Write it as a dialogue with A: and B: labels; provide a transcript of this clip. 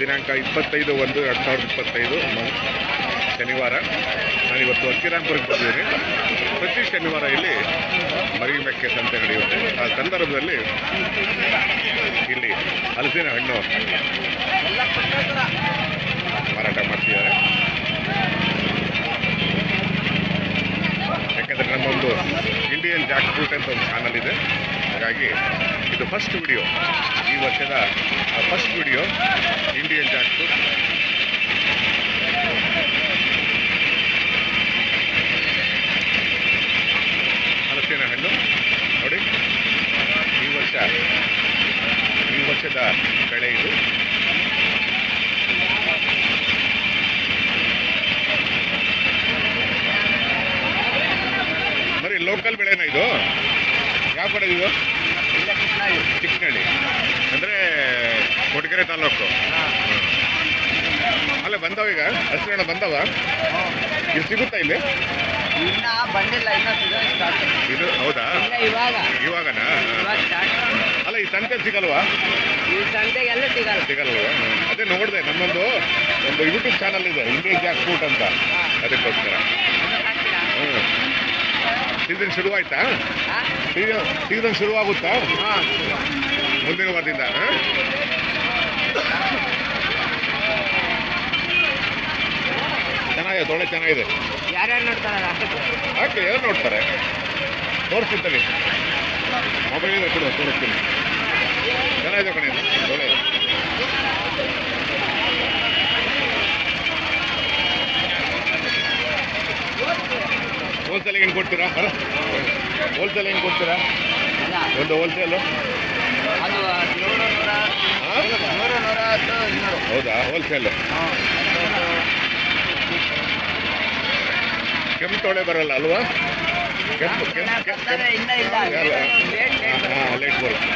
A: ದಿನಾಂಕ ಇಪ್ಪತ್ತೈದು ಒಂದು ಎರಡು ಸಾವಿರದ ಇಪ್ಪತ್ತೈದು ಶನಿವಾರ. ನಾನಿವತ್ತು ಅಕ್ಕಿರಾಂಪುರಕ್ಕೆ ಬಂದಿದ್ದೀನಿ. ಪ್ರತಿ ಶನಿವಾರ ಇಲ್ಲಿ ಮರಿಮೆಕ್ಕೆ ಸಂತೆ ನಡೆಯುತ್ತೆ. ಆ ಸಂದರ್ಭದಲ್ಲಿ ಇಲ್ಲಿ ಹಲಸಿನ ಹಣ್ಣು ಮಾರಾಟ ಮಾಡ್ತಿದ್ದಾರೆ ಯಾಕಂದರೆ ನಮ್ಮೊಂದು ಇಂಡಿಯನ್ ಜಾಕ್ ಫ್ರೂಟ್ ಅಂತ ಒಂದು ಚಾನಲ್ ಇದೆ. ಹಾಗಾಗಿ ಇದು ಫಸ್ಟ್ ವಿಡಿಯೋ ಈ ವರ್ಷದ first video Indian jackfruit ಹಲಸಿನ ಹಣ್ಣು. ನೋಡಿ, ಈ ವರ್ಷ, ಈ ವರ್ಷದ ಬೆಳೆ ಇದು. ಲೋಕಲ್ ಬೆಳೆನಾ ಇದು? ಯಾವ ಕಡೆ ಇದು? ಚಿಕ್ಕನಹಳ್ಳಿ ಅಂದರೆ ಕೊಡಗೆರೆ ತಾಲೂಕು. ಅಲ್ಲ ಬಂದವ ಈಗ? ಹಸಿರಣ್ಣ ಬಂದವ? ಇದು ಸಿಗುತ್ತಾ ಇಲ್ಲಿ?
B: ಬಂದಿಲ್ಲ
A: ಇದು ಹೌದಾ?
B: ಇವಾಗ.
A: ಇವಾಗನಾ? ಅಲ್ಲ ಈ ಸಂತೆ ಸಿಗಲ್ವಾ?
B: ಈ ಸಂತೆಗೆಲ್ಲ ಸಿಗಲ್ಲ.
A: ಸಿಗಲ್ವಾ? ಅದೇ ನೋಡಿದೆ ನಮ್ಮೊಂದು ಒಂದು ಯೂಟ್ಯೂಬ್ ಚಾನಲ್ ಇದೆ ಇಂಡಿಯನ್ ಜಾಕ್ ಫ್ರೂಟ್ ಅಂತ ಅದಕ್ಕೋಸ್ಕರ. ಸೀಸನ್ ಶುರುವಾಯ್ತಾ
B: ಹಾ?
A: ಸೀಸನ್ ಶುರು ಆಗುತ್ತಾ
B: ಹಾ.
A: ಮುಂದಿನ ವಾರದಿಂದ? ಚೆನ್ನಾಗಿದೆ ತೊಳೆ ಚೆನ್ನಾಗಿದೆ
B: ಯಾರ್ಯಾರು ನೋಡ್ತಾರೆ
A: ಯಾಕೆ ಯಾರು ನೋಡ್ತಾರೆ ತೋರಿಸ್ತೀನಿ ಮೊಬೈಲ್ ಕೊಡು ತೋರಿಸ್ತೀನಿ ಚೆನ್ನಾಗಿದೆ ಕಣೆ ಇದು. ಹೋಲ್ಸೇಲ್ ಹೆಂಗೆ ಕೊಡ್ತೀರಾ? ಹೋಲ್ಸೇಲ್ ಹೆಂಗೆ ಕೊಡ್ತೀರಾ? ಒಂದು ಹೋಲ್ಸೇಲು ಹೌದಾ? ಹೋಲ್ಸೇಲು ಕೆಂಪು ತೊಳೆ ಬರಲ್ಲ ಅಲ್ವಾ? ಕೆಂಪು ಕೆಂಪು ಕೆಂಪು ಲೇಟ್ ಬರುತ್ತೆ.